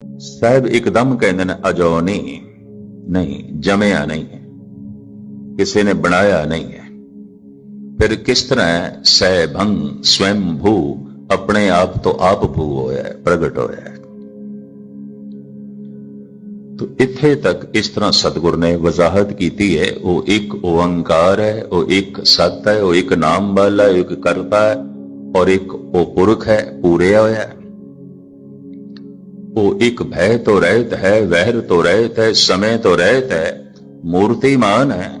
ਸਾਹਿਬ ਇੱਕਦਮ ਕਹਿੰਦੇ ਨੇ ਅਜੋ ਨਹੀਂ ਨਹੀਂ ਜਮਿਆ ਨਹੀਂ ਹੈ ਕਿਸੇ ਨੇ ਬਣਾਇਆ ਨਹੀਂ ਹੈ ਫਿਰ ਕਿਸ ਤਰ੍ਹਾਂ ਹੈ ਸਹਿਭੰ ਸਵੈਮ ਭੂ ਆਪਣੇ ਆਪ ਤੋਂ ਆਪ ਭੂ ਹੋਇਆ ਹੈ, ਪ੍ਰਗਟ ਹੋਇਆ ਹੈ ਤੋ ਇੱਥੇ ਤੱਕ ਇਸ ਤਰ੍ਹਾਂ ਸਤਿਗੁਰ ਨੇ ਵਜ਼ਾਹਤ ਕੀਤੀ ਹੈ ਉਹ ਇੱਕ ਓੰਕਾਰ ਹੈ ਉਹ ਇੱਕ ਸਤ ਹੈ ਉਹ ਇੱਕ ਨਾਮ ਵਾਲਾ ਹੈ ਇੱਕ ਕਰਤਾ ਹੈ ਔਰ ਇੱਕ ਉਹ ਪੁਰਖ ਹੈ ਪੂਰਿਆ ਹੋਇਆ ਹੈ ਉਹ ਇੱਕ ਭੈ ਤੋਂ ਰਹਿਤ ਹੈ, ਵਹਿਰ ਤੋਂ ਰਹਿਤ ਹੈ, ਸਮੇਂ ਤੋਂ ਰਹਿਤ ਹੈ, ਮੂਰਤੀਮਾਨ ਹੈ,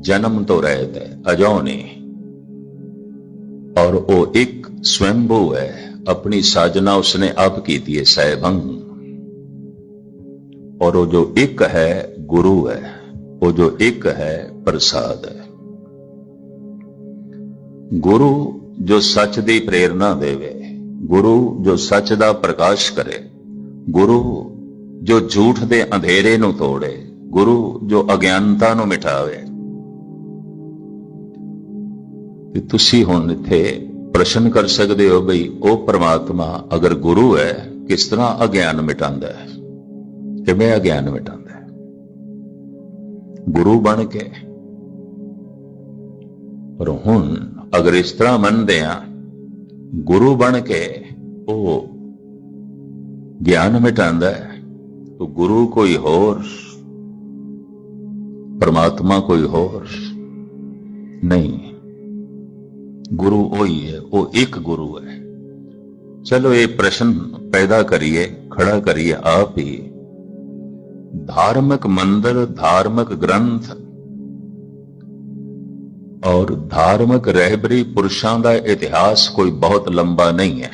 ਜਨਮ ਤੋਂ ਰਹਿਤ ਹੈ ਅਜੋ ਅਜੋਨੀ। ਔਰ ਉਹ ਇੱਕ ਸਵੈੰਭੂ ਹੈ, ਆਪਣੀ ਸਾਜਨਾ ਉਸਨੇ ਆਪ ਕੀਤੀ ਹੈ, ਸਹਿਬੰ। ਔਰ ਉਹ ਜੋ ਇੱਕ ਹੈ, ਗੁਰੂ ਹੈ, ਉਹ ਜੋ ਇੱਕ ਹੈ, ਪ੍ਰਸਾਦ ਹੈ। ਗੁਰੂ ਜੋ ਸੱਚ ਦੀ ਪ੍ਰੇਰਣਾ ਦੇਵੇ ਗੁਰੂ ਜੋ ਸੱਚ ਦਾ ਪ੍ਰਕਾਸ਼ ਕਰੇ, ਗੁਰੂ ਜੋ ਝੂਠ ਦੇ ਅੰਧੇਰੇ ਨੂੰ ਤੋੜੇ, ਗੁਰੂ ਜੋ ਅਗਿਆਨਤਾ ਨੂੰ ਮਿਟਾਵੇ। ਤੇ ਤੁਸੀਂ ਹੁਣ ਇੱਥੇ ਪ੍ਰਸ਼ਨ ਕਰ ਸਕਦੇ ਹੋ ਬਈ ਉਹ ਪ੍ਰਮਾਤਮਾ ਅਗਰ ਗੁਰੂ ਹੈ, ਕਿਸ ਤਰ੍ਹਾਂ ਅਗਿਆਨ ਮਿਟਾਉਂਦਾ ਹੈ? ਕਿਵੇਂ ਅਗਿਆਨ ਮਿਟਾਉਂਦਾ ਹੈ? ਗੁਰੂ ਬਣ ਕੇ। ਪਰ ਹੁਣ ਅਗਰ ਇਸ ਤਰ੍ਹਾਂ ਮੰਨਦੇ ਆ ਗੁਰੂ ਬਣ ਕੇ ਉਹ ਗਿਆਨ ਮਿਟਾਉਂਦਾ ਹੈ ਤਾਂ ਗੁਰੂ ਕੋਈ ਹੋਰ ਪਰਮਾਤਮਾ ਕੋਈ ਹੋਰ ਨਹੀਂ ਗੁਰੂ ਉਹੀ ਹੈ ਉਹ ਇੱਕ ਗੁਰੂ ਹੈ ਚਲੋ ਇਹ ਪ੍ਰਸ਼ਨ ਪੈਦਾ ਕਰੀਏ ਖੜਾ ਕਰੀਏ ਆਪ ਹੀ ਧਾਰਮਿਕ ਮੰਦਰ ਧਾਰਮਿਕ ਗ੍ਰੰਥ ਔਰ ਧਾਰਮਿਕ ਰਹਿਬਰੀ ਪੁਰਸ਼ਾਂ ਦਾ ਇਤਿਹਾਸ ਕੋਈ ਬਹੁਤ ਲੰਬਾ ਨਹੀਂ ਹੈ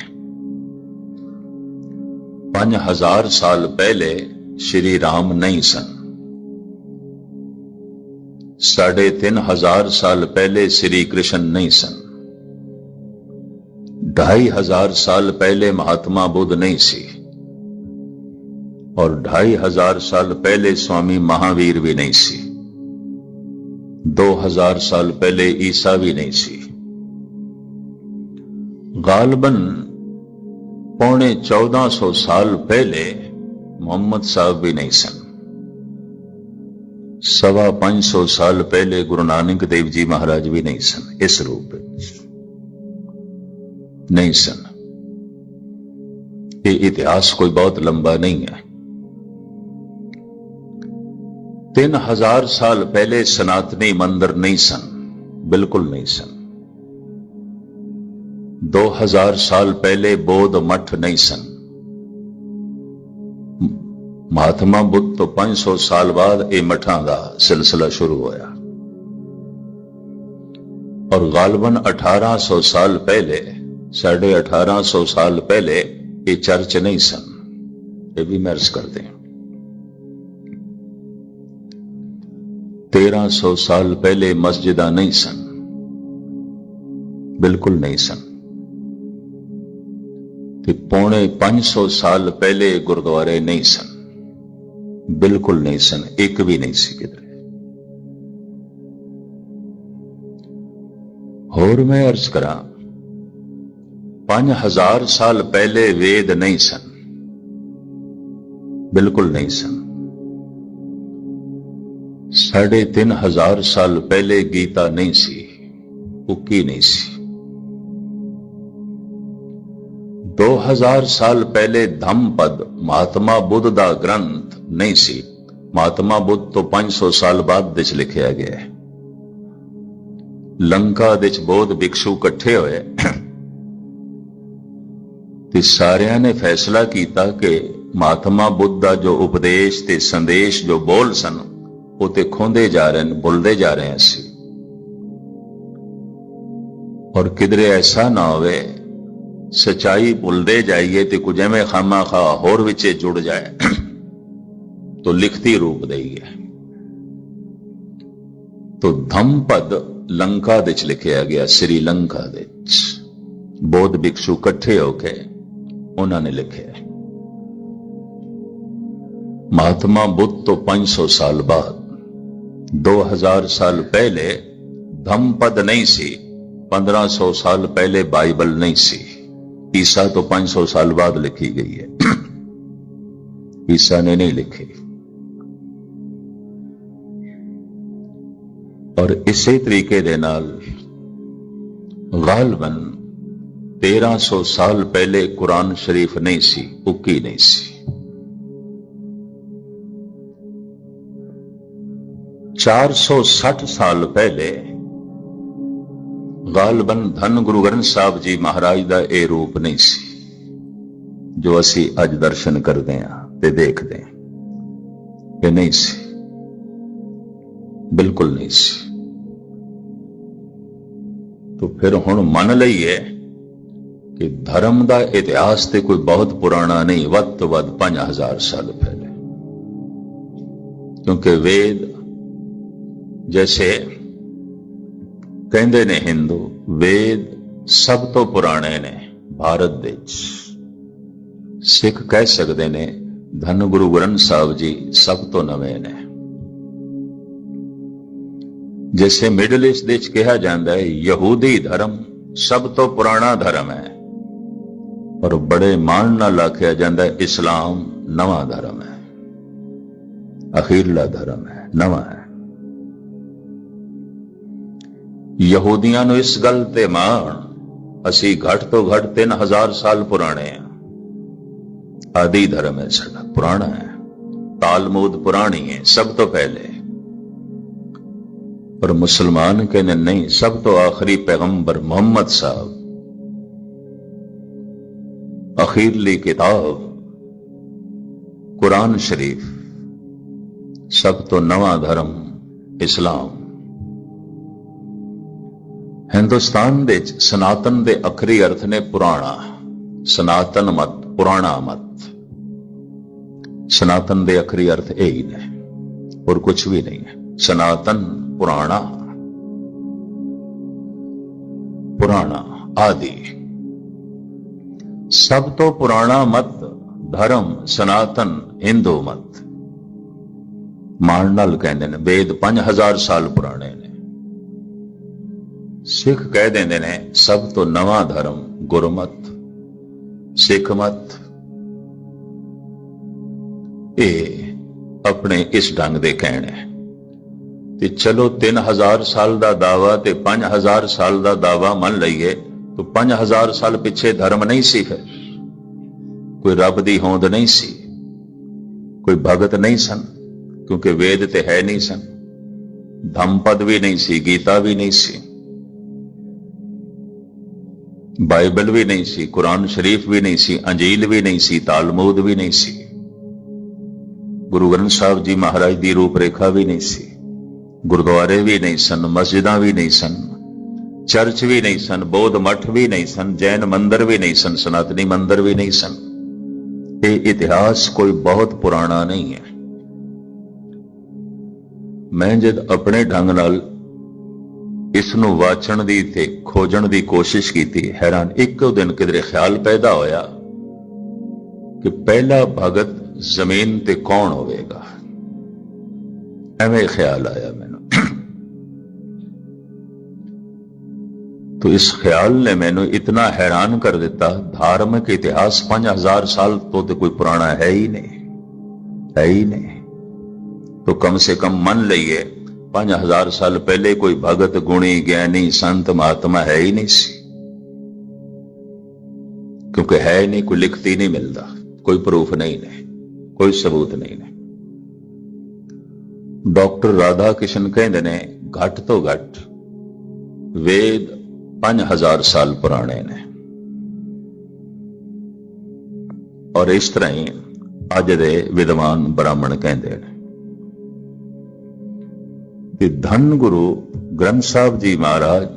5000 ਸਾਲ ਪਹਿਲੇ ਸ਼੍ਰੀ ਰਾਮ ਨਹੀਂ ਸਨ ਸਾਢੇ ਤਿੰਨ ਹਜ਼ਾਰ ਸਾਲ ਪਹਿਲੇ ਸ਼੍ਰੀ ਕ੍ਰਿਸ਼ਨ ਨਹੀਂ ਸਨ ਢਾਈ ਹਜ਼ਾਰ ਸਾਲ ਪਹਿਲੇ ਮਹਾਤਮਾ ਬੁੱਧ ਨਹੀਂ ਸੀ ਔਰ ਢਾਈ ਹਜ਼ਾਰ ਸਾਲ ਪਹਿਲੇ ਸਵਾਮੀ ਮਹਾਵੀਰ ਵੀ ਨਹੀਂ ਸੀ 2000 ਸਾਲ ਪਹਿਲੇ ਈਸਾ ਵੀ ਨਹੀਂ ਸੀ ਗਾਲਬਨ ਪੌਣੇ 1400 ਸਾਲ ਪਹਿਲੇ ਮੁਹੰਮਦ ਸਾਹਿਬ ਵੀ ਨਹੀਂ ਸਨ ਸਵਾ 500 ਸਾਲ ਪਹਿਲੇ ਗੁਰੂ ਨਾਨਕ ਦੇਵ ਜੀ ਮਹਾਰਾਜ ਵੀ ਨਹੀਂ ਸਨ ਇਸ ਰੂਪ ਵਿੱਚ ਨਹੀਂ ਸਨ ਇਹ ਇਤਿਹਾਸ ਕੋਈ ਬਹੁਤ ਲੰਬਾ ਨਹੀਂ ਹੈ 3000 ਸਾਲ ਪਹਿਲੇ ਸਨਾਤਨੀ ਮੰਦਰ ਨਹੀਂ ਸਨ, ਬਿਲਕੁਲ ਨਹੀਂ ਸਨ। 2000 ਸਾਲ ਪਹਿਲੇ ਬੋਧ ਮਠ ਨਹੀਂ ਸਨ। ਮਹਾਤਮਾ ਬੁੱਧ ਤੋਂ 500 ਸਾਲ ਬਾਅਦ ਇਹ ਮਠਾਂ ਦਾ ਸਿਲਸਿਲਾ ਸ਼ੁਰੂ ਹੋਇਆ। ਔਰ ਗਾਲਬਨ 1800 ਸਾਲ ਪਹਿਲੇ, ਸਾਢੇ 1800 ਸਾਲ ਪਹਿਲੇ ਇਹ ਚਰਚ ਨਹੀਂ ਸਨ। ਇਹ ਵੀ ਮਰਜ਼ ਕਰਦੇ ਹਾਂ। 1300 ਸਾਲ ਪਹਿਲੇ ਮਸਜਿਦਾਂ ਨਹੀਂ ਸਨ। ਬਿਲਕੁਲ ਨਹੀਂ ਸਨ। ਤੇ ਪੌਣੇ 500 ਸਾਲ ਪਹਿਲੇ ਗੁਰਦੁਆਰੇ ਨਹੀਂ ਸਨ। ਬਿਲਕੁਲ ਨਹੀਂ ਸਨ, ਇੱਕ ਵੀ ਨਹੀਂ ਸੀ ਕਿਧਰੇ। ਹੋਰ ਮੈਂ ਅਰਜ਼ ਕਰਾਂ 5000 ਸਾਲ ਪਹਿਲੇ ਵੇਦ ਨਹੀਂ ਸਨ। ਬਿਲਕੁਲ ਨਹੀਂ ਸਨ। ਸਾਢੇ ਤਿੰਨ ਹਜ਼ਾਰ ਸਾਲ ਪਹਿਲੇ ਗੀਤਾ ਨਹੀਂ ਸੀ ਉੱਕੀ ਨਹੀਂ ਸੀ। 2000 ਸਾਲ ਪਹਿਲੇ ਧੰਮਪਦ ਮਹਾਤਮਾ ਬੁੱਧ ਦਾ ਗ੍ਰੰਥ ਨਹੀਂ ਸੀ, ਮਹਾਤਮਾ ਬੁੱਧ ਤੋਂ 500 ਸਾਲ ਬਾਅਦ ਵਿੱਚ ਲਿਖਿਆ ਗਿਆ ਹੈ। ਲੰਕਾ ਵਿੱਚ ਬੋਧ ਭਿਕਸ਼ੂ ਇਕੱਠੇ ਹੋਏ। ਤੇ ਸਾਰਿਆਂ ਨੇ ਫੈਸਲਾ ਕੀਤਾ ਕਿ ਮਹਾਤਮਾ ਬੁੱਧ ਦਾ ਜੋ ਉਪਦੇਸ਼ ਤੇ ਸੰਦੇਸ਼ ਜੋ ਬੋਲ ਸਨ ਉਹ ਤੇ ਖੋਂਦੇ ਜਾ ਰਹੇ ਨੇ ਭੁੱਲਦੇ ਜਾ ਰਹੇ ਸੀ ਔਰ ਕਿਧਰੇ ਐਸਾ ਨਾ ਹੋਵੇ, ਸਚਾਈ ਭੁੱਲਦੇ ਜਾਈਏ ਤੇ ਕੁਝ ਐਵੇਂ ਖਾਮਾ ਖਾ ਹੋਰ ਵਿੱਚੇ ਜੁੜ ਜਾਏ, ਤੋ ਲਿਖਤੀ ਰੂਪ ਦੇਈਏ। ਤੋ ਧੰਮਪਦ ਲੰਕਾ ਵਿੱਚ ਲਿਖਿਆ ਗਿਆ, ਸ੍ਰੀ ਲੰਕਾ ਵਿੱਚ ਬੋਧ ਭਿਕਸ਼ੂ ਇਕੱਠੇ ਹੋ ਕੇ ਉਹਨਾਂ ਨੇ ਲਿਖਿਆ। ਮਹਾਤਮਾ ਬੁੱਧ ਤੋਂ 500 ਸਾਲ ਬਾਅਦ 2000 ਸਾਲ ਪਹਿਲੇ ਧੰਮਪਦ ਨਹੀਂ ਸੀ 1500 ਸਾਲ ਪਹਿਲੇ ਬਾਈਬਲ ਨਹੀਂ ਸੀ ਈਸਾ ਤੋਂ 500 ਸਾਲ ਬਾਅਦ ਲਿਖੀ ਗਈ ਹੈ ਈਸਾ ਨੇ ਨਹੀਂ ਲਿਖੇ ਔਰ ਇਸੇ ਤਰੀਕੇ ਦੇ ਨਾਲ ਗਾਲਬਨ 1300 ਸਾਲ ਪਹਿਲੇ ਕੁਰਾਨ ਸ਼ਰੀਫ ਨਹੀਂ ਸੀ ਉੱਕੀ ਨਹੀਂ ਸੀ 460 ਸਾਲ ਪਹਿਲੇ ਗਾਲਬਨ ਧੰਨ ਗੁਰੂ ਗ੍ਰੰਥ ਸਾਹਿਬ ਜੀ ਮਹਾਰਾਜ ਦਾ ਇਹ ਰੂਪ ਨਹੀਂ ਸੀ, ਜੋ ਅਸੀਂ ਅੱਜ ਦਰਸ਼ਨ ਕਰਦੇ ਹਾਂ ਤੇ ਦੇਖਦੇ ਹਾਂ। ਇਹ ਨਹੀਂ ਸੀ। ਬਿਲਕੁਲ ਨਹੀਂ ਸੀ। ਤੋ ਫਿਰ ਹੁਣ ਮੰਨ ਲਈਏ ਕਿ ਧਰਮ ਦਾ ਇਤਿਹਾਸ ਤੇ ਕੋਈ ਬਹੁਤ ਪੁਰਾਣਾ ਨਹੀਂ, ਵੱਧ ਤੋਂ ਵੱਧ 5000 ਸਾਲ ਪਹਿਲੇ। ਕਿਉਂਕਿ ਵੇਦ ਜੈਸੇ ਕਹਿੰਦੇ ਨੇ ਹਿੰਦੂ, ਵੇਦ ਸਭ ਤੋਂ ਪੁਰਾਣੇ ਨੇ ਭਾਰਤ ਦੇ ਵਿੱਚ। ਸਿੱਖ ਕਹਿ ਸਕਦੇ ਨੇ, ਧੰਨ ਗੁਰੂ ਗ੍ਰੰਥ ਸਾਹਿਬ ਜੀ ਸਭ ਤੋਂ ਨਵੇਂ ਨੇ। ਜੈਸੇ ਮਿਡਲ ਈਸਟ ਦੇ ਵਿੱਚ ਕਿਹਾ ਜਾਂਦਾ ਹੈ, ਯਹੂਦੀ ਧਰਮ ਸਭ ਤੋਂ ਪੁਰਾਣਾ ਧਰਮ ਹੈ। ਪਰ ਬੜੇ ਮਾਣ ਨਾਲ ਆਖਿਆ ਜਾਂਦਾ ਹੈ, ਇਸਲਾਮ ਨਵਾਂ ਧਰਮ ਹੈ। ਅਖੀਰਲਾ ਧਰਮ ਹੈ, ਨਵਾਂ ਹੈ। ਯਹੂਦੀਆਂ ਨੂੰ ਇਸ ਗੱਲ ਤੇ ਮਾਣ ਅਸੀਂ ਘੱਟ ਤੋਂ ਘੱਟ 3000 ਸਾਲ ਪੁਰਾਣੇ ਹਾਂ ਆਦੀ ਧਰਮ ਹੈ ਸਾਡਾ ਪੁਰਾਣਾ ਹੈ ਤਾਲਮੂਦ ਪੁਰਾਣੀ ਹੈ ਸਭ ਤੋਂ ਪਹਿਲੇ ਪਰ ਮੁਸਲਮਾਨ ਕਹਿੰਦੇ ਨਹੀਂ ਸਭ ਤੋਂ ਆਖਰੀ ਪੈਗੰਬਰ ਮੁਹੰਮਦ ਸਾਹਿਬ ਅਖੀਰਲੀ ਕਿਤਾਬ ਕੁਰਾਨ ਸ਼ਰੀਫ ਸਭ ਤੋਂ ਨਵਾਂ ਧਰਮ ਇਸਲਾਮ ਹਿੰਦੁਸਤਾਨ ਦੇ ਵਿੱਚ ਸਨਾਤਨ ਦੇ ਅਖਰੀ ਅਰਥ ਨੇ ਪੁਰਾਣਾ। ਸਨਾਤਨ ਮਤ, ਪੁਰਾਣਾ ਮਤ। ਸਨਾਤਨ ਦੇ ਅਖਰੀ ਅਰਥ ਇਹ ਹੀ ਨੇ, ਹੋਰ ਕੁਝ ਵੀ ਨਹੀਂ ਹੈ। ਸਨਾਤਨ, ਪੁਰਾਣਾ। ਪੁਰਾਣਾ, ਆਦਿ। ਸਭ ਤੋਂ ਪੁਰਾਣਾ ਮਤ ਧਰਮ, ਸਨਾਤਨ, ਹਿੰਦੂ ਮਤ। ਮਾਣ ਨਾਲ ਕਹਿੰਦੇ ਨੇ, ਵੇਦ 5000 ਸਾਲ ਪੁਰਾਣੇ ਨੇ। ਸਿੱਖ ਕਹਿ ਦਿੰਦੇ ਨੇ, ਸਭ ਤੋਂ ਨਵਾਂ ਧਰਮ ਗੁਰਮਤ। ਸਿੱਖ ਮਤ। ਇਹ ਆਪਣੇ ਇਸ ਢੰਗ ਦੇ ਕਹਿਣ ਹੈ। ਤੇ ਚਲੋ 3000 ਸਾਲ ਦਾ ਦਾਵਾ ਤੇ 5000 ਸਾਲ ਦਾ ਦਾਵਾ ਮੰਨ ਲਈਏ, ਤਾਂ 5000 ਸਾਲ ਪਿੱਛੇ ਧਰਮ ਨਹੀਂ ਸੀ ਫਿਰ। ਕੋਈ ਰੱਬ ਦੀ ਹੋਂਦ ਨਹੀਂ ਸੀ। ਕੋਈ ਭਗਤ ਨਹੀਂ ਸਨ, ਕਿਉਂਕਿ ਵੇਦ ਤੇ ਹੈ ਨਹੀਂ ਸਨ। ਧੰਮਪਦ ਵੀ ਨਹੀਂ ਸੀ, ਗੀਤਾ ਵੀ ਨਹੀਂ ਸੀ। ਬਾਈਬਲ ਵੀ ਨਹੀਂ ਸੀ ਕੁਰਾਨ ਸ਼ਰੀਫ ਵੀ ਨਹੀਂ ਸੀ ਅੰਜੀਲ ਵੀ ਨਹੀਂ ਸੀ ਤਾਲਮੂਦ ਵੀ ਨਹੀਂ ਸੀ ਗੁਰੂ ਗ੍ਰੰਥ ਸਾਹਿਬ ਜੀ ਮਹਾਰਾਜ ਦੀ ਰੂਪ ਰੇਖਾ ਵੀ ਨਹੀਂ ਸੀ ਗੁਰਦੁਆਰੇ ਵੀ ਨਹੀਂ ਸਨ ਮਸਜਿਦਾਂ ਵੀ ਨਹੀਂ ਸਨ ਚਰਚ ਵੀ ਨਹੀਂ ਸਨ ਬੌਧ ਮਠ ਵੀ ਨਹੀਂ ਸਨ ਜੈਨ ਮੰਦਰ ਵੀ ਨਹੀਂ ਸਨ ਸਨਾਤਨੀ ਮੰਦਰ ਵੀ ਨਹੀਂ ਸਨ ਇਹ ਇਤਿਹਾਸ ਕੋਈ ਬਹੁਤ ਪੁਰਾਣਾ ਨਹੀਂ ਹੈ ਮੈਂ ਜਦ ਆਪਣੇ ਢੰਗ ਨਾਲ ਇਸ ਨੂੰ ਵਾਚਣ ਦੀ ਤੇ ਖੋਜਣ ਦੀ ਕੋਸ਼ਿਸ਼ ਕੀਤੀ ਹੈਰਾਨ ਇੱਕੋ ਦਿਨ ਕਿਧਰੇ ਖਿਆਲ ਪੈਦਾ ਹੋਇਆ ਕਿ ਪਹਿਲਾ ਭਗਤ ਜ਼ਮੀਨ ਤੇ ਕੌਣ ਹੋਵੇਗਾ ਐਵੇਂ ਖਿਆਲ ਆਇਆ ਮੈਨੂੰ तो इस ख्याल ने मैंने इतना हैरान कर देता धार्मिक इतिहास 5000 साल तो, तो कोई पुराना है ही नहीं है ही नहीं तो कम से कम मन लीए 5000 ਸਾਲ ਪਹਿਲੇ ਕੋਈ ਭਗਤ, ਗੁਣੀ, ਗਿਆਨੀ, ਸੰਤ, ਮਹਾਤਮਾ ਹੈ ਹੀ ਨਹੀਂ ਸੀ। ਕਿਉਂਕਿ ਹੈ ਨਹੀਂ, ਕੋਈ ਲਿਖਤੀ ਨਹੀਂ ਮਿਲਦਾ, ਕੋਈ ਪ੍ਰੂਫ ਨਹੀਂ ਨੇ, ਕੋਈ ਸਬੂਤ ਨਹੀਂ ਨੇ। ਡਾਕਟਰ ਰਾਧਾ ਕਿਸ਼ਨ ਕਹਿੰਦੇ ਨੇ, ਘੱਟ ਤੋਂ ਘੱਟ ਵੇਦ 5000 ਸਾਲ ਪੁਰਾਣੇ ਨੇ। ਔਰ ਇਸ ਤਰ੍ਹਾਂ ਹੀ ਅੱਜ ਦੇ ਵਿਦਵਾਨ ਬ੍ਰਾਹਮਣ ਕਹਿੰਦੇ ਨੇ ਕਿ ਧੰਨ ਗੁਰੂ ਗ੍ਰੰਥ ਸਾਹਿਬ ਜੀ ਮਹਾਰਾਜ,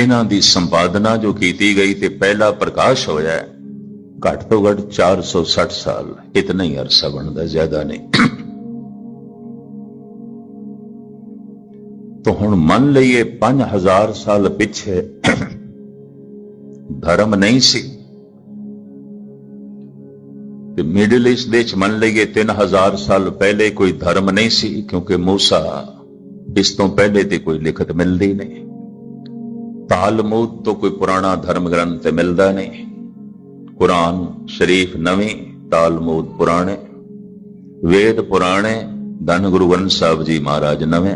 ਇਹਨਾਂ ਦੀ ਸੰਪਾਦਨਾ ਜੋ ਕੀਤੀ ਗਈ ਤੇ ਪਹਿਲਾ ਪ੍ਰਕਾਸ਼ ਹੋਇਆ ਘੱਟ ਤੋਂ ਘੱਟ 460 ਸਾਲ, ਇਤਨਾ ਹੀ ਅਰਸਾ ਬਣਦਾ, ਜ਼ਿਆਦਾ ਨਹੀਂ। ਤਾਂ ਹੁਣ ਮੰਨ ਲਈਏ 5000 ਸਾਲ ਪਿੱਛੇ ਧਰਮ ਨਹੀਂ ਸੀ। ਤੇ ਮਿਡਲ ਈਸਟ ਦੇ ਚ ਮੰਨ ਲਈਏ 3000 ਸਾਲ ਪਹਿਲੇ ਕੋਈ ਧਰਮ ਨਹੀਂ ਸੀ ਕਿਉਂਕਿ موسی ਇਸ ਤੋਂ ਪਹਿਲੇ ਤੇ ਕੋਈ ਲਿਖਤ ਮਿਲਦੀ ਨਹੀਂ ਤਾਲਮੂਦ ਤੋਂ ਕੋਈ ਪੁਰਾਣਾ ਧਰਮ ਗ੍ਰੰਥ ਤੇ ਮਿਲਦਾ ਨਹੀਂ ਕੁਰਾਨ ਸ਼ਰੀਫ ਨਵੀਂ ਤਾਲਮੂਦ ਪੁਰਾਣੇ ਵੇਦ ਪੁਰਾਣੇ ਧੰਨ ਗੁਰੂ ਗ੍ਰੰਥ ਸਾਹਿਬ ਜੀ ਮਹਾਰਾਜ ਨਵੇਂ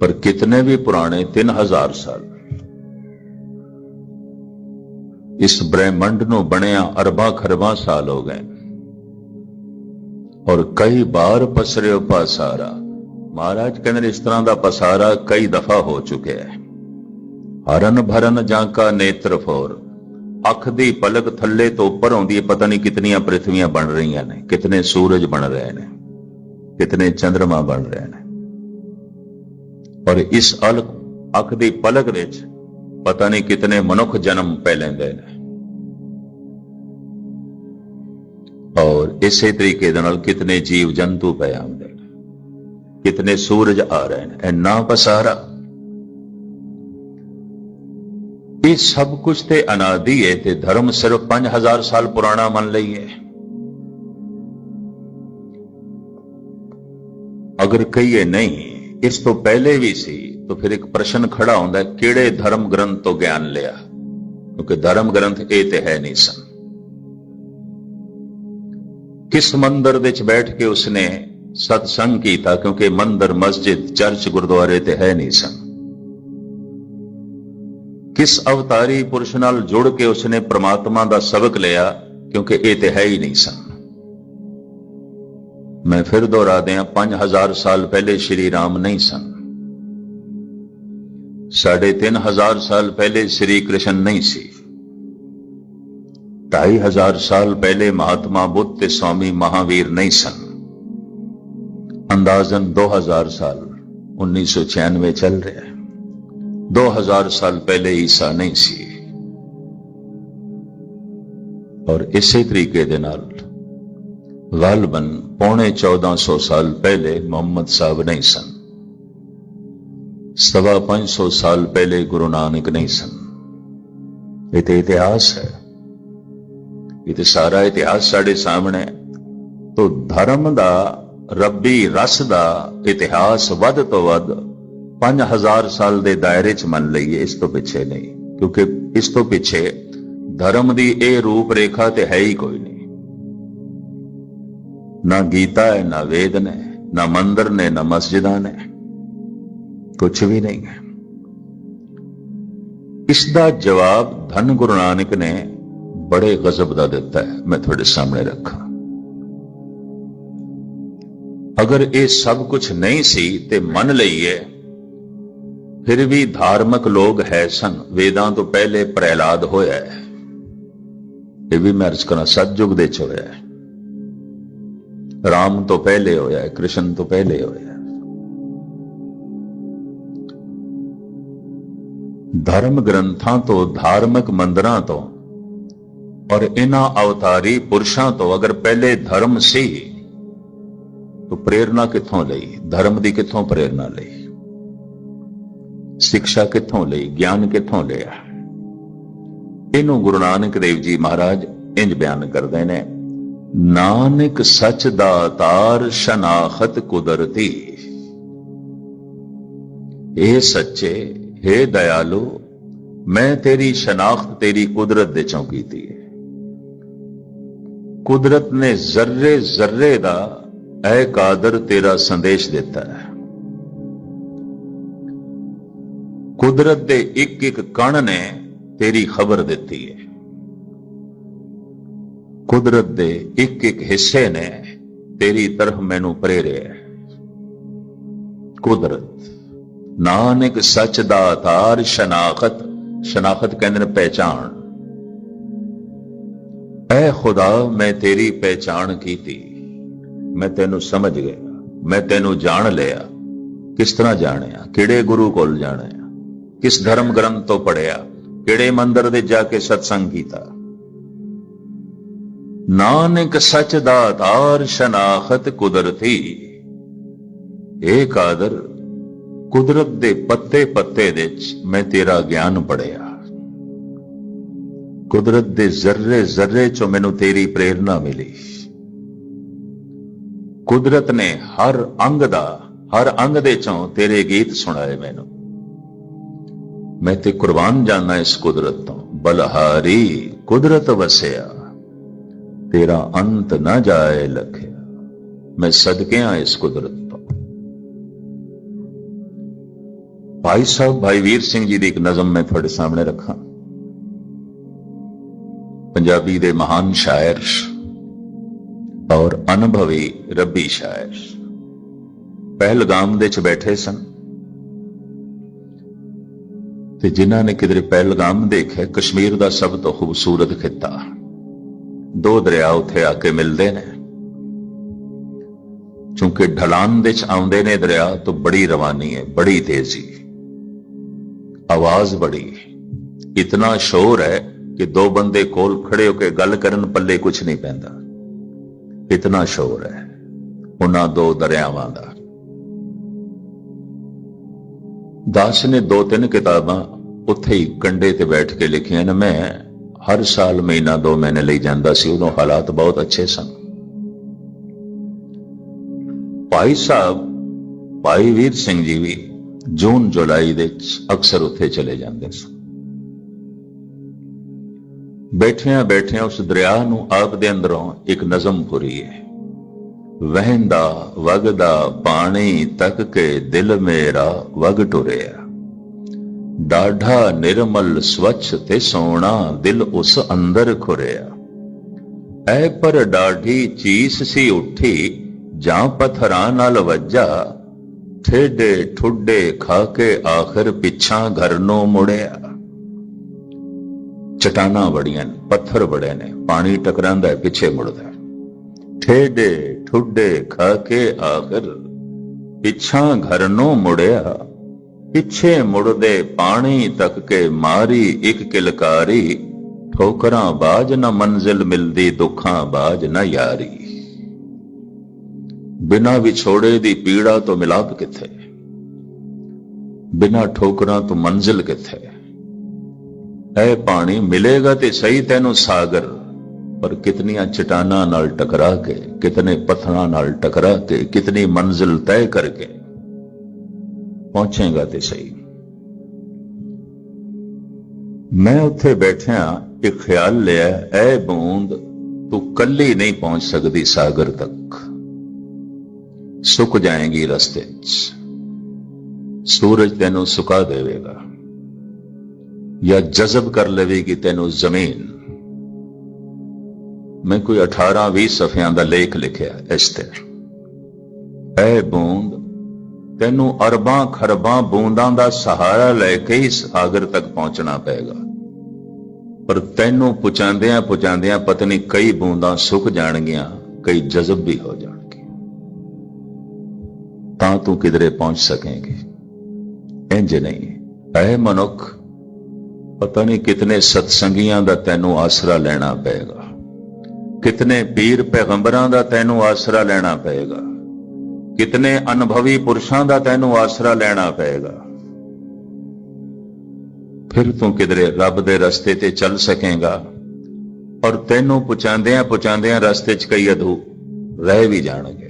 ਪਰ ਕਿਤਨੇ ਵੀ ਪੁਰਾਣੇ 3000 ਸਾਲ ਇਸ ਬ੍ਰਹਿਮੰਡ ਨੂੰ ਬਣਿਆ ਅਰਬਾਂ ਖਰਬਾਂ ਸਾਲ ਹੋ ਗਏ। ਔਰ ਕਈ ਵਾਰ ਪਸਰਿਓ ਪਸਾਰਾ। ਮਹਾਰਾਜ ਕਹਿੰਦੇ ਨੇ ਇਸ ਤਰ੍ਹਾਂ ਦਾ ਪਸਾਰਾ ਕਈ ਦਫਾ ਹੋ ਚੁੱਕਿਆ ਹੈ। ਹਰਨ ਭਰਨ ਜਾਂ ਕਾ ਨੇਤਰ ਫੋਰ। ਅੱਖ ਦੀ ਪਲਕ ਥੱਲੇ ਤੋਂ ਉੱਪਰ ਆਉਂਦੀ ਹੈ, ਪਤਾ ਨਹੀਂ ਕਿਤਨੀਆਂ ਪ੍ਰithਵੀਆਂ ਬਣ ਰਹੀਆਂ ਨੇ, ਕਿਤਨੇ ਸੂਰਜ ਬਣ ਰਹੇ ਨੇ, ਕਿਤਨੇ ਚੰ드ਰਮਾ ਬਣ ਰਹੇ ਨੇ। ਔਰ ਇਸ ਅਲਕ, ਅੱਖ ਦੀ ਪਲਕ ਵਿੱਚ ਪਤਾ ਨਹੀਂ ਕਿਤਨੇ ਮਨੁੱਖ ਜਨਮ ਪੈ ਲੈਂਦੇ ਨੇ ਔਰ ਇਸੇ ਤਰੀਕੇ ਦੇ ਨਾਲ ਕਿਤਨੇ ਜੀਵ ਜੰਤੂ ਪੈ ਆਉਂਦੇ ਨੇ ਕਿਤਨੇ ਸੂਰਜ ਆ ਰਹੇ ਨੇ ਇੰਨਾ ਪਸਾਰਾ ਇਹ ਸਭ ਕੁਝ ਤੇ ਅਨਾਦੀ ਹੈ ਤੇ ਧਰਮ ਸਿਰਫ 5000 ਸਾਲ ਪੁਰਾਣਾ ਮੰਨ ਲਈਏ ਅਗਰ ਕਹੀਏ ਨਹੀਂ ਇਸ ਤੋਂ ਪਹਿਲੇ ਵੀ ਸੀ ਤਾਂ ਫਿਰ ਇੱਕ ਪ੍ਰਸ਼ਨ ਖੜਾ ਹੁੰਦਾ ਕਿਹੜੇ ਧਰਮ ਗ੍ਰੰਥ ਤੋਂ ਗਿਆਨ ਲਿਆ? ਕਿਉਂਕਿ ਧਰਮ ਗ੍ਰੰਥ ਇਹ ਤੇ ਹੈ ਨਹੀਂ ਸਨ। ਕਿਸ ਮੰਦਰ ਵਿੱਚ ਬੈਠ ਕੇ ਉਸਨੇ ਸਤਸੰਗ ਕੀਤਾ? ਕਿਉਂਕਿ ਮੰਦਰ, ਮਸਜਿਦ, ਚਰਚ, ਗੁਰਦੁਆਰੇ ਤੇ ਹੈ ਨਹੀਂ ਸਨ। ਕਿਸ ਅਵਤਾਰੀ ਪੁਰਸ਼ ਨਾਲ ਜੁੜ ਕੇ ਉਸਨੇ ਪ੍ਰਮਾਤਮਾ ਦਾ ਸਬਕ ਲਿਆ? ਕਿਉਂਕਿ ਇਹ ਤੇ ਹੈ ਹੀ ਨਹੀਂ ਸਨ। ਮੈਂ ਫਿਰ ਦੁਹਰਾ ਦਿਆਂ 5000 ਸਾਲ ਪਹਿਲੇ ਸ਼੍ਰੀ ਰਾਮ ਨਹੀਂ ਸਨ। ਸਾਢੇ ਤਿੰਨ ਹਜ਼ਾਰ ਸਾਲ ਪਹਿਲੇ ਸ਼੍ਰੀ ਕ੍ਰਿਸ਼ਨ ਨਹੀਂ ਸੀ। ਢਾਈ ਹਜ਼ਾਰ ਸਾਲ ਪਹਿਲੇ ਮਹਾਤਮਾ ਬੁੱਧ ਤੇ ਸਵਾਮੀ ਮਹਾਵੀਰ ਨਹੀਂ ਸਨ। ਅੰਦਾਜ਼ਨ 2000 ਸਾਲ 1996 ਚੱਲ ਰਿਹਾ ਹੈ। 2000 ਸਾਲ ਪਹਿਲੇ ਈਸਾ ਨਹੀਂ ਸੀ। ਔਰ ਇਸੇ ਤਰੀਕੇ ਦੇ ਨਾਲ ਗਾਲਬਨ ਪੌਣੇ 1400 ਸਾਲ ਪਹਿਲੇ ਮੁਹੰਮਦ ਸਾਹਿਬ ਨਹੀਂ ਸਨ। ਸਵਾ 500 ਸਾਲ ਪਹਿਲੇ ਗੁਰੂ ਨਾਨਕ ਨਹੀਂ ਸਨ। ਇਹ ਤੇ ਇਤਿਹਾਸ ਹੈ। ਇਹ ਤੇ ਸਾਰਾ ਇਤਿਹਾਸ ਸਾਡੇ ਸਾਹਮਣੇ ਹੈ। ਤੋ ਧਰਮ ਦਾ, ਰੱਬੀ ਰਸ ਦਾ ਇਤਿਹਾਸ ਵੱਧ ਤੋਂ ਵੱਧ 5000 ਸਾਲ ਦੇ ਦਾਇਰੇ 'ਚ ਮੰਨ ਲਈਏ, ਇਸ ਤੋਂ ਪਿੱਛੇ ਨਹੀਂ। ਕਿਉਂਕਿ ਇਸ ਤੋਂ ਪਿੱਛੇ ਧਰਮ ਦੀ ਇਹ ਰੂਪ ਰੇਖਾ ਤੇ ਹੈ ਹੀ ਕੋਈ ਨਹੀਂ। ਨਾ ਗੀਤਾ ਹੈ, ਨਾ ਵੇਦ ਨੇ, ਨਾ ਮੰਦਰ ਨੇ, ਨਾ ਮਸਜਿਦਾਂ ਨੇ। ਕੁਝ ਵੀ ਨਹੀਂ ਹੈ ਇਸ ਦਾ ਜਵਾਬ ਧੰਨ ਗੁਰੂ ਨਾਨਕ ਨੇ ਬੜੇ ਗਜ਼ਬ ਦਾ ਦਿੱਤਾ ਹੈ, ਮੈਂ ਤੁਹਾਡੇ ਸਾਹਮਣੇ ਰੱਖਾਂ। ਅਗਰ ਇਹ ਸਭ ਕੁਝ ਨਹੀਂ ਸੀ ਤੇ ਮੰਨ ਲਈਏ, ਫਿਰ ਵੀ ਧਾਰਮਿਕ ਲੋਕ ਹੈ ਸਨ, ਵੇਦਾਂ ਤੋਂ ਪਹਿਲੇ ਪ੍ਰਹਿਲਾਦ ਹੋਇਆ ਹੈ। ਇਹ ਵੀ ਮੈਂ ਅਰਜ਼ ਕਰਾਂ ਸਤਜੁਗ ਦੇ ਚ ਹੋਇਆ ਹੈ। ਰਾਮ ਤੋਂ ਪਹਿਲੇ ਹੋਇਆ ਹੈ, ਕ੍ਰਿਸ਼ਨ ਤੋਂ ਪਹਿਲੇ ਹੋਇਆ ਧਰਮ ਗ੍ਰੰਥਾਂ ਤੋਂ, ਧਾਰਮਿਕ ਮੰਦਰਾਂ ਤੋਂ ਔਰ ਇਹਨਾਂ ਅਵਤਾਰੀ ਪੁਰਸ਼ਾਂ ਤੋਂ ਅਗਰ ਪਹਿਲੇ ਧਰਮ ਸੀ, ਤਾਂ ਪ੍ਰੇਰਣਾ ਕਿੱਥੋਂ ਲਈ? ਧਰਮ ਦੀ ਕਿੱਥੋਂ ਪ੍ਰੇਰਣਾ ਲਈ? ਸਿੱਖਿਆ ਕਿੱਥੋਂ ਲਈ? ਗਿਆਨ ਕਿੱਥੋਂ ਲਿਆ? ਇਹਨੂੰ ਗੁਰੂ ਨਾਨਕ ਦੇਵ ਜੀ ਮਹਾਰਾਜ ਇੰਜ ਬਿਆਨ ਕਰਦੇ ਨੇ, ਨਾਨਕ ਸੱਚ ਦਾ ਤਾਰ ਸ਼ਨਾਖਤ ਕੁਦਰਤੀ। ਇਹ ਸੱਚੇ हे ਦਇਆਲੂ, ਮੈਂ ਤੇਰੀ ਸ਼ਨਾਖਤ, ਤੇਰੀ ਕੁਦਰਤ ਦੇ ਚੋਂ ਕੀਤੀ ਹੈ। ਕੁਦਰਤ ਨੇ ਜ਼ਰਰੇ ਜ਼ਰਰੇ ਦਾ ਐ ਕਾਦਰ ਤੇਰਾ ਸੰਦੇਸ਼ ਦਿੱਤਾ ਹੈ। ਕੁਦਰਤ ਦੇ ਇੱਕ ਇੱਕ ਕਣ ਨੇ ਤੇਰੀ ਖਬਰ ਦਿੱਤੀ ਹੈ। ਕੁਦਰਤ ਦੇ ਇੱਕ ਇੱਕ ਹਿੱਸੇ ਨੇ ਤੇਰੀ ਤਰਫ ਮੈਨੂੰ ਪ੍ਰੇਰਿਆ ਕੁਦਰਤ ਨਾਨਕ ਸੱਚ ਦਾ ਆਧਾਰ ਸ਼ਨਾਖਤ ਸ਼ਨਾਖਤ ਕਹਿੰਦੇ ਨੇ ਪਹਿਚਾਨ ਐ ਖੁਦਾ, ਮੈਂ ਤੇਰੀ ਪਹਿਚਾਨ ਕੀਤੀ। ਮੈਂ ਤੈਨੂੰ ਸਮਝ ਗਿਆ, ਮੈਂ ਤੈਨੂੰ ਜਾਣ ਲਿਆ। ਕਿਸ ਤਰ੍ਹਾਂ ਜਾਣਿਆ? ਕਿਹੜੇ ਗੁਰੂ ਕੋਲ ਜਾਣਿਆ? ਕਿਸ ਧਰਮ ਗ੍ਰੰਥ ਤੋਂ ਪੜਿਆ ਕਿਹੜੇ ਮੰਦਰ ਦੇ ਜਾ ਕੇ ਸਤਸੰਗ ਕੀਤਾ? ਨਾਨਕ ਸੱਚ ਦਾ ਆਧਾਰ ਸ਼ਨਾਖਤ ਕੁਦਰਤੀ। ਏ ਕਾਦਰ ਕੁਦਰਤ ਦੇ ਪੱਤੇ ਪੱਤੇ ਵਿੱਚ ਮੈਂ ਤੇਰਾ ਗਿਆਨ ਪੜਿਆ। ਕੁਦਰਤ ਦੇ ਜ਼ਰਰੇ ਜ਼ਰਰੇ ਚੋਂ ਮੈਨੂੰ ਤੇਰੀ ਪ੍ਰੇਰਣਾ ਮਿਲੀ। ਕੁਦਰਤ ਨੇ ਹਰ ਅੰਗ ਦਾ, ਹਰ ਅੰਗ ਦੇ ਚੋਂ ਤੇਰੇ ਗੀਤ ਸੁਣਾਏ ਮੈਨੂੰ। ਮੈਂ ਤੇ ਕੁਰਬਾਨ ਜਾਣਾ ਇਸ ਕੁਦਰਤ ਤੋਂ। ਬਲਹਾਰੀ ਕੁਦਰਤ ਵਸਿਆ, ਤੇਰਾ ਅੰਤ ਨਾ ਜਾਏ ਲਖਿਆ। ਮੈਂ ਸਦਕਿਆਂ ਇਸ ਕੁਦਰਤ ਭਾਈ ਸਾਹਿਬ, ਭਾਈ ਵੀਰ ਸਿੰਘ ਜੀ ਦੀ ਇੱਕ ਨਜ਼ਮ ਮੈਂ ਤੁਹਾਡੇ ਸਾਹਮਣੇ ਰੱਖਾਂ। ਪੰਜਾਬੀ ਦੇ ਮਹਾਨ ਸ਼ਾਇਰ ਔਰ ਅਨੁਭਵੀ ਰੱਬੀ ਸ਼ਾਇਰ ਪਹਿਲਗਾਮ ਦੇ ਚ ਬੈਠੇ ਸਨ ਤੇ ਜਿਨ੍ਹਾਂ ਨੇ ਕਿਧਰੇ ਪਹਿਲਗਾਮ ਦੇਖਿਆ, ਕਸ਼ਮੀਰ ਦਾ ਸਭ ਤੋਂ ਖੂਬਸੂਰਤ ਖਿੱਤਾ। ਦੋ ਦਰਿਆ ਉੱਥੇ ਆ ਕੇ ਮਿਲਦੇ ਨੇ। ਕਿਉਂਕਿ ਢਲਾਨ ਦੇ ਚ ਆਉਂਦੇ ਨੇ ਦਰਿਆ, ਤੋਂ ਬੜੀ ਰਵਾਨੀ ਹੈ, ਬੜੀ ਤੇਜ਼ੀ। ਆਵਾਜ਼ ਬੜੀ। ਇਤਨਾ ਸ਼ੋਰ ਹੈ ਕਿ ਦੋ ਬੰਦੇ ਕੋਲ ਖੜੇ ਹੋ ਕੇ ਗੱਲ ਕਰਨ ਪੱਲੇ ਕੁਝ ਨਹੀਂ ਪੈਂਦਾ। ਇਤਨਾ ਸ਼ੋਰ ਹੈ ਉਹਨਾਂ ਦੋ ਦਰਿਆਵਾਂ ਦਾ। ਦਾਸ ਨੇ ਦੋ ਤਿੰਨ ਕਿਤਾਬਾਂ ਉੱਥੇ ਹੀ ਕੰਡੇ ਤੇ ਬੈਠ ਕੇ ਲਿਖੀਆਂ ਨੇ। ਮੈਂ ਹਰ ਸਾਲ ਮਹੀਨਾ ਦੋ ਮਹੀਨੇ ਲਈ ਜਾਂਦਾ ਸੀ, ਉਦੋਂ ਹਾਲਾਤ ਬਹੁਤ ਅੱਛੇ ਸਨ। ਭਾਈ ਸਾਹਿਬ, ਭਾਈ ਵੀਰ ਸਿੰਘ ਜੀ ਵੀ ਜੂਨ ਜੁਲਾਈ ਦੇ ਅਕਸਰ ਉੱਥੇ ਚਲੇ ਜਾਂਦੇ ਸਨ। ਬੈਠਿਆਂ ਬੈਠਿਆਂ ਉਸ ਦਰਿਆ ਨੂੰ ਆਪ ਦੇ ਅੰਦਰੋਂ ਇੱਕ ਨਜ਼ਮ ਪੁਰੀ ਹੈ। ਵਹਿੰਦਾ, ਵਗਦਾ, ਪਾਣੀ ਤੱਕ ਕੇ ਦਿਲ ਮੇਰਾ ਵਗ ਟੁਰਿਆ। ਡਾਢਾ ਨਿਰਮਲ ਸਵੱਛ ਤੇ ਸੋਹਣਾ ਦਿਲ ਉਸ ਅੰਦਰ ਖੁਰਿਆ। ਐ ਪਰ ਡਾਢੀ ਚੀਸ ਸੀ ਉੱਠੀ, ਜਾਂ ਪਥਰਾਂ ਨਾਲ ਵੱਜਾ ਠੇਡੇ, ਠੁੱਡੇ ਖਾ ਕੇ ਆਖਰ ਪਿੱਛਾਂ ਘਰ ਨੂੰ ਮੁੜਿਆ। ਚਟਾਨਾਂ ਬੜੀਆਂ ਨੇ, ਪੱਥਰ ਬੜੇ ਨੇ, ਪਾਣੀ ਟਕਰਾਂਦਾ ਹੈ, ਪਿੱਛੇ ਮੁੜਦਾ ਠੇਡੇ, ਠੁੱਡੇ ਖਾ ਕੇ ਆਖਰ ਪਿੱਛਾਂ ਘਰ ਨੂੰ ਮੁੜਿਆ। ਪਿੱਛੇ ਮੁੜਦੇ ਪਾਣੀ ਤੱਕ ਕੇ ਮਾਰੀ ਇੱਕ ਕਿਲਕਾਰੀ। ਠੋਕਰਾਂ ਬਾਜ ਨਾ ਮੰਜ਼ਿਲ ਮਿਲਦੀ, ਦੁੱਖਾਂ ਬਾਜ ਨਾ ਯਾਰੀ। ਬਿਨਾ ਵਿਛੋੜੇ ਦੀ ਪੀੜਾ ਤੋਂ ਮਿਲਾਪ ਕਿੱਥੇ? ਬਿਨਾ ਠੋਕਰਾਂ ਤੋਂ ਮੰਜ਼ਿਲ ਕਿੱਥੇ? ਐ ਪਾਣੀ ਮਿਲੇਗਾ ਤੇ ਸਹੀ ਤੈਨੂੰ ਸਾਗਰ, ਪਰ ਕਿਤਨੀਆਂ ਚਟਾਨਾਂ ਨਾਲ ਟਕਰਾ ਕੇ, ਕਿਤਨੇ ਪੱਥਰਾਂ ਨਾਲ ਟਕਰਾ ਕੇ, ਕਿਤਨੀ ਮੰਜ਼ਿਲ ਤੈਅ ਕਰਕੇ ਪਹੁੰਚੇਗਾ ਤੇ ਸਹੀ। ਮੈਂ ਉੱਥੇ ਬੈਠਿਆ ਇੱਕ ਖਿਆਲ ਲਿਆ ਐ ਬੂੰਦ ਤੂੰ ਕੱਲੀ ਨਹੀਂ ਪਹੁੰਚ ਸਕਦੀ ਸਾਗਰ ਤੱਕ। ਸੁੱਕ ਜਾਏਗੀ ਰਸਤੇ 'ਚ ਸੂਰਜ ਤੈਨੂੰ ਸੁਕਾ ਦੇਵੇਗਾ। ਜਾਂ ਜਜ਼ਬ ਕਰ ਲਵੇਗੀ ਤੈਨੂੰ ਜ਼ਮੀਨ। ਮੈਂ ਕੋਈ 18 20 ਸਫ਼ਿਆਂ ਦਾ ਲੇਖ ਲਿਖਿਆ ਇਸ ਤੇ ਐ ਬੂੰਦ ਤੈਨੂੰ ਅਰਬਾਂ ਖਰਬਾਂ ਬੂੰਦਾਂ ਦਾ ਸਹਾਰਾ ਲੈ ਕੇ ਹੀ ਸਾਗਰ ਤੱਕ ਪਹੁੰਚਣਾ ਪਏਗਾ। ਪਰ ਤੈਨੂੰ ਪੁਚਾਉਂਦਿਆਂ ਪੁਚਾਉਂਦਿਆਂ ਪਤਨੀ ਕਈ ਬੂੰਦਾਂ ਸੁੱਕ ਜਾਣਗੀਆਂ, ਕਈ ਜਜ਼ਬ ਵੀ ਹੋ ਜਾਣ। ਤਾਂ ਤੂੰ ਕਿਧਰੇ ਪਹੁੰਚ ਸਕੇਂਗੇ। ਇੰਜ ਨਹੀਂ। ਐ ਮਨੁੱਖ, ਪਤਾ ਨਹੀਂ ਕਿਤਨੇ ਸਤਸੰਗੀਆਂ ਦਾ ਤੈਨੂੰ ਆਸਰਾ ਲੈਣਾ ਪਏਗਾ। ਕਿਤਨੇ ਪੀਰ ਪੈਗੰਬਰਾਂ ਦਾ ਤੈਨੂੰ ਆਸਰਾ ਲੈਣਾ ਪਏਗਾ। ਕਿਤਨੇ ਅਨੁਭਵੀ ਪੁਰਸ਼ਾਂ ਦਾ ਤੈਨੂੰ ਆਸਰਾ ਲੈਣਾ ਪਏਗਾ। ਫਿਰ ਤੂੰ ਕਿਧਰੇ ਰੱਬ ਦੇ ਰਸਤੇ ਤੇ ਚੱਲ ਸਕੇਗਾ ਔਰ ਤੈਨੂੰ ਪੁਚਾਂਦਿਆਂ ਪੁਚਾਂਦਿਆਂ ਰਸਤੇ 'ਚ ਕਈ ਅਧੂ ਰਹਿ ਵੀ ਜਾਣਗੇ।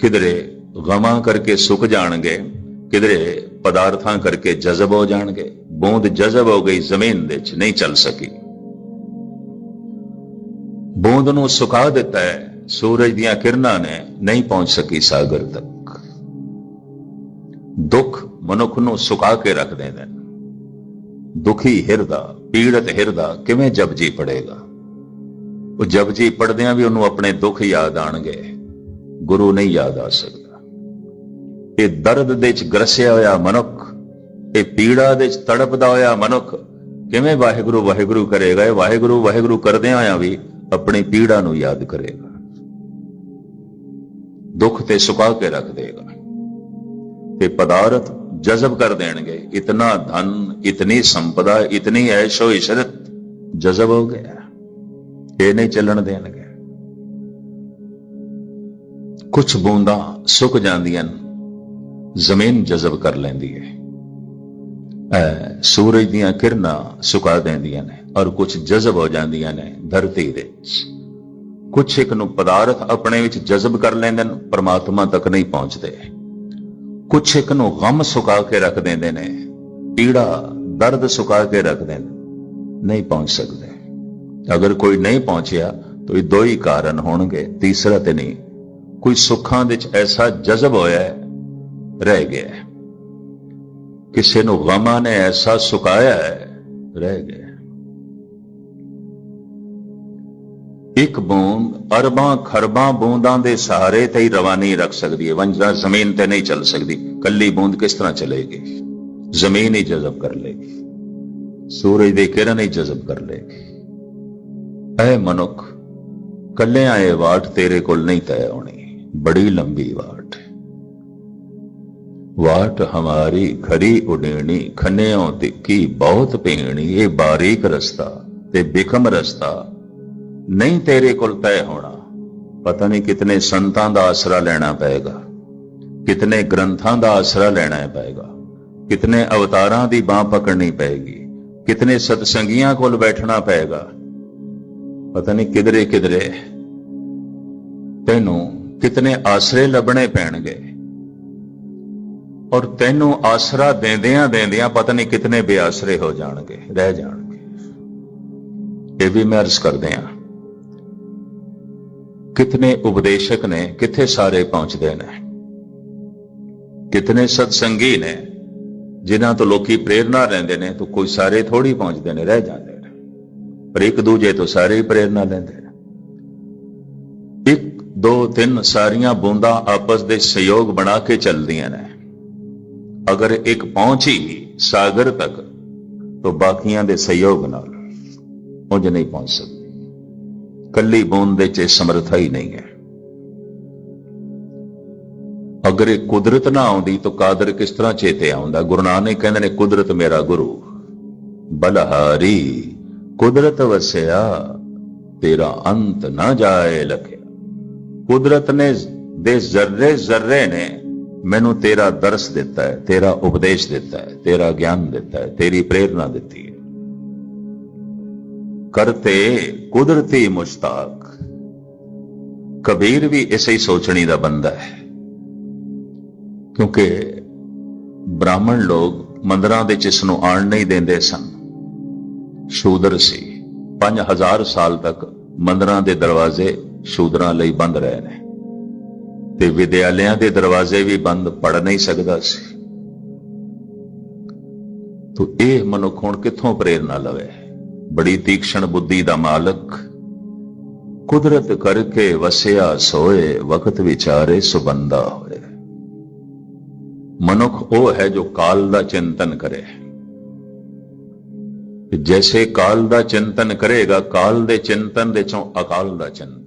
ਕਿਧਰੇ ਗਮਾਂ ਕਰਕੇ ਸੁੱਕ ਜਾਣਗੇ, ਕਿਧਰੇ ਪਦਾਰਥਾਂ ਕਰਕੇ ਜਜ਼ਬ ਹੋ ਜਾਣਗੇ, ਬੂੰਦ ਜਜ਼ਬ ਹੋ ਗਈ ਜ਼ਮੀਨ ਦੇ 'ਚ ਨਹੀਂ ਚੱਲ ਸਕੀ। ਬੂੰਦ ਨੂੰ ਸੁਕਾ ਦਿੱਤਾ ਹੈ, ਸੂਰਜ ਦੀਆਂ ਕਿਰਨਾਂ ਨੇ ਨਹੀਂ ਪਹੁੰਚ ਸਕੀ ਸਾਗਰ ਤੱਕ। ਦੁੱਖ ਮਨੁੱਖ ਨੂੰ ਸੁਕਾ ਕੇ ਰੱਖ ਦਿੰਦਾ ਦੁਖੀ ਹਿਰਦਾ, ਪੀੜਤ ਹਿਰਦਾ ਕਿਵੇਂ ਜਪਜੀ ਪੜੇਗਾ? ਉਹ ਜਪਜੀ ਪੜਦਿਆਂ ਵੀ ਉਹਨੂੰ ਆਪਣੇ ਦੁੱਖ ਯਾਦ ਆਣਗੇ। ਗੁਰੂ ਨਹੀਂ ਯਾਦ ਆ ਸਕਦਾ। ਇਹ ਦਰਦ ਦੇ ਵਿੱਚ ਗਰਸਿਆ ਹੋਇਆ ਮਨੁੱਖ, ਇਹ ਪੀੜਾ ਦੇ ਵਿੱਚ ਤੜਪਦਾ ਹੋਇਆ ਮਨੁੱਖ ਕਿਵੇਂ ਵਾਹਿਗੁਰੂ ਵਾਹਿਗੁਰੂ ਕਰੇਗਾ? ਇਹ ਵਾਹਿਗੁਰੂ ਵਾਹਿਗੁਰੂ ਕਰਦਿਆਂ ਹੋਇਆ ਵੀ ਆਪਣੀ ਪੀੜਾ ਨੂੰ ਯਾਦ ਕਰੇਗਾ। ਦੁੱਖ ਤੇ ਸੁਕਾ ਕੇ ਰੱਖ ਦੇਗਾ। ਤੇ ਪਦਾਰਥ ਜਜ਼ਬ ਕਰ ਦੇਣਗੇ। ਇਤਨਾ ਧਨ, ਇਤਨੀ ਸੰਪਦਾ, ਇਤਨੀ ਐਸ਼ੋ ਇਸ਼ਰਤ ਜਜ਼ਬ ਹੋ ਗਿਆ। ਇਹ ਨਹੀਂ ਚੱਲਣ ਦੇਣਗੇ। ਕੁਝ ਬੂੰਦਾਂ ਸੁੱਕ ਜਾਂਦੀਆਂ ਜ਼ਮੀਨ ਜਜ਼ਬ ਕਰ ਲੈਂਦੀ ਹੈ। ਐ ਸੂਰਜ ਦੀਆਂ ਕਿਰਨਾਂ ਸੁਕਾ ਦਿੰਦੀਆਂ ਨੇ ਔਰ ਕੁਝ ਜਜ਼ਬ ਹੋ ਜਾਂਦੀਆਂ ਨੇ ਧਰਤੀ ਦੇ ਵਿੱਚ। ਕੁਝ ਇੱਕ ਨੂੰ ਪਦਾਰਥ ਆਪਣੇ ਵਿੱਚ ਜਜ਼ਬ ਕਰ ਲੈਂਦੇ ਨੇ ਪਰਮਾਤਮਾ ਤੱਕ ਨਹੀਂ ਪਹੁੰਚਦੇ। ਕੁਝ ਇੱਕ ਨੂੰ ਗਮ ਸੁਕਾ ਕੇ ਰੱਖ ਦਿੰਦੇ ਨੇ, ਪੀੜਾ, ਦਰਦ ਸੁਕਾ ਕੇ ਰੱਖ ਦਿੰਦੇ ਨਹੀਂ ਪਹੁੰਚ ਸਕਦੇ। ਅਗਰ ਕੋਈ ਨਹੀਂ ਪਹੁੰਚਿਆ, ਤਾਂ ਇਹ ਦੋ ਹੀ ਕਾਰਨ ਹੋਣਗੇ, ਤੀਸਰਾ ਤੇ ਨਹੀਂ। ਕੋਈ ਸੁੱਖਾਂ ਵਿੱਚ ਐਸਾ ਜਜ਼ਬ ਹੋਇਆ ਰਹਿ ਗਿਆ ਕਿਸੇ ਨੂੰ ਗਮਾਂ ਨੇ ਐਸਾ ਸੁਕਾਇਆ ਹੈ, ਰਹਿ ਗਿਆ ਇੱਕ ਬੂੰਦ ਅਰਬਾਂ ਖਰਬਾਂ ਬੂੰਦਾਂ ਦੇ ਸਹਾਰੇ ਤੇ ਹੀ ਰਵਾਨੀ ਰੱਖ ਸਕਦੀ ਹੈ। ਵੰਜਰਾ ਜ਼ਮੀਨ ਤੇ ਨਹੀਂ ਚੱਲ ਸਕਦੀ। ਕੱਲੀ ਬੂੰਦ ਕਿਸ ਤਰ੍ਹਾਂ ਚਲੇਗੀ? ਜ਼ਮੀਨ ਹੀ ਜਜ਼ਬ ਕਰ ਲੇਗੀ। ਸੂਰਜ ਦੀ ਕਿਰਨ ਹੀ ਜਜ਼ਬ ਕਰ ਲੇਗੀ। ਐ ਮਨੁੱਖ, ਕੱਲਿਆਂ ਇਹ ਵਾਟ ਤੇਰੇ ਕੋਲ ਨਹੀਂ ਤੈਅ ਹੋਣੀ। ਬੜੀ ਲੰਬੀ ਵਾਟ ਹੈ ਵਾਟ ਹਮਾਰੀ ਖਰੀ ਉਡੇਣੀ ਖੰਨਿਓ ਤਿੱਕੀ ਬਹੁਤ ਪੀਣੀ ਇਹ ਬਾਰੀਕ ਰਸਤਾ ਤੇ ਬਿਖਮ ਰਸਤਾ ਨਹੀਂ ਤੇਰੇ ਕੋਲ ਤੈਅ ਹੋਣਾ ਪਤਾ ਨਹੀਂ ਕਿਤਨੇ ਸੰਤਾਂ ਦਾ ਆਸਰਾ ਲੈਣਾ ਪਏਗਾ ਕਿਤਨੇ ਗ੍ਰੰਥਾਂ ਦਾ ਆਸਰਾ ਲੈਣਾ ਪਏਗਾ ਕਿਤਨੇ ਅਵਤਾਰਾਂ ਦੀ ਬਾਹ ਪਕੜਨੀ ਪਏਗੀ ਕਿਤਨੇ ਸਤਸੰਗੀਆਂ ਕੋਲ ਬੈਠਣਾ ਪਏਗਾ ਪਤਾ ਨਹੀਂ ਕਿਧਰੇ ਕਿਧਰੇ ਤੈਨੂੰ ਕਿਤਨੇ ਆਸਰੇ ਲੱਭਣੇ ਪੈਣਗੇ। ਔਰ ਤੈਨੂੰ ਆਸਰਾ ਦੇਂਦਿਆਂ ਦੇਂਦਿਆਂ ਪਤਾ ਨਹੀਂ ਕਿਤਨੇ ਬੇਆਸਰੇ ਹੋ ਜਾਣਗੇ, ਰਹਿ ਜਾਣਗੇ। ਇਹ ਵੀ ਮੈਂ ਅਰਜ਼ ਕਰਦੇ ਆ ਕਿਤਨੇ ਉਪਦੇਸ਼ਕ ਨੇ, ਕਿੱਥੇ ਸਾਰੇ ਪਹੁੰਚਦੇ ਨੇ। ਕਿਤਨੇ ਸਤਸੰਗੀ ਨੇ, ਜਿਨ੍ਹਾਂ ਤੋਂ ਲੋਕੀ ਪ੍ਰੇਰਣਾ ਲੈਂਦੇ ਨੇ, ਤਾਂ ਕੋਈ ਸਾਰੇ ਥੋੜੀ ਪਹੁੰਚਦੇ ਨੇ, ਰਹਿ ਜਾਂਦੇ ਨੇ। ਪਰ ਇੱਕ ਦੂਜੇ ਤੋਂ ਸਾਰੇ ਹੀ ਪ੍ਰੇਰਣਾ ਲੈਂਦੇ ਨੇ। ਦੋ ਤਿੰਨ ਸਾਰੀਆਂ ਬੂੰਦਾਂ ਆਪਸ ਦੇ ਸਹਿਯੋਗ ਬਣਾ ਕੇ ਚੱਲਦੀਆਂ ਨੇ। ਅਗਰ ਇੱਕ ਪਹੁੰਚੀ ਸਾਗਰ ਤੱਕ, ਤਾਂ ਬਾਕੀਆਂ ਦੇ ਸਹਿਯੋਗ ਨਾਲ ਉਹ ਨਹੀਂ ਪਹੁੰਚ ਸਕਦੀ। ਕੱਲੀ ਬੂੰਦ ਦੇ ਚ ਸਮਰੱਥਾ ਹੀ ਨਹੀਂ ਹੈ। ਅਗਰ ਇਹ ਕੁਦਰਤ ਨਾ ਆਉਂਦੀ, ਤਾਂ ਕਾਦਰ ਕਿਸ ਤਰ੍ਹਾਂ ਚੇਤੇ ਆਉਂਦਾ? ਗੁਰੂ ਨਾਨਕ ਕਹਿੰਦੇ ਨੇ, ਕੁਦਰਤ ਮੇਰਾ ਗੁਰੂ, ਬਲਹਾਰੀ, ਕੁਦਰਤ ਵਸਿਆ, ਤੇਰਾ ਅੰਤ ਨਾ ਜਾਏ ਲਖਿਆ ਕੁਦਰਤ ਨੇ ਦੇ ਜ਼ਰਰੇ ਜ਼ਰਰੇ ਨੇ ਮੈਨੂੰ ਤੇਰਾ ਦਰਸ ਦਿੱਤਾ ਹੈ, ਤੇਰਾ ਉਪਦੇਸ਼ ਦਿੱਤਾ ਹੈ, ਤੇਰਾ ਗਿਆਨ ਦਿੱਤਾ ਹੈ, ਤੇਰੀ ਪ੍ਰੇਰਣਾ ਦਿੱਤੀ ਹੈ। ਕਰਤੇ ਕੁਦਰਤੀ ਮੁਸ਼ਤਾਕ। ਕਬੀਰ ਵੀ ਇਸੇ ਹੀ ਸੋਚਣੀ ਦਾ ਬੰਦਾ ਹੈ। ਕਿਉਂਕਿ ਬ੍ਰਾਹਮਣ ਲੋਕ ਮੰਦਰਾਂ ਦੇ ਚ ਇਸ ਨੂੰ ਆਣ ਨਹੀਂ ਦਿੰਦੇ ਸਨ। ਸ਼ੂਦਰ ਸੀ। 5000 ਸਾਲ ਤੱਕ ਮੰਦਰਾਂ ਦੇ ਦਰਵਾਜ਼ੇ ਸ਼ੂਦਰਾਂ ਲਈ ਬੰਦ ਰਹੇ ਨੇ। ਤੇ ਵਿਦਿਆਲਿਆਂ ਦੇ ਦਰਵਾਜ਼ੇ ਵੀ ਬੰਦ ਪੜ ਨਹੀਂ ਸਕਦਾ ਸੀ। ਤੋ ਇਹ ਮਨੁੱਖ ਹੁਣ ਕਿੱਥੋਂ ਪ੍ਰੇਰਣਾ ਲਵੇ? ਬੜੀ ਤੀਕਸ਼ਣ ਬੁੱਧੀ ਦਾ ਮਾਲਕ। ਕੁਦਰਤ ਕਰਕੇ ਵਸਿਆ ਸੋਏ, ਵਕਤ ਵਿਚਾਰੇ ਸੁਬੰਦਾ ਹੋਏ। ਮਨੁੱਖ ਉਹ ਹੈ ਜੋ ਕਾਲ ਦਾ ਚਿੰਤਨ ਕਰੇ। ਜੈਸੇ ਕਾਲ ਦਾ ਚਿੰਤਨ ਕਰੇਗਾ, ਕਾਲ ਦੇ ਚਿੰਤਨ ਦੇ ਚੋਂ ਅਕਾਲ ਦਾ ਚਿੰਤਨ।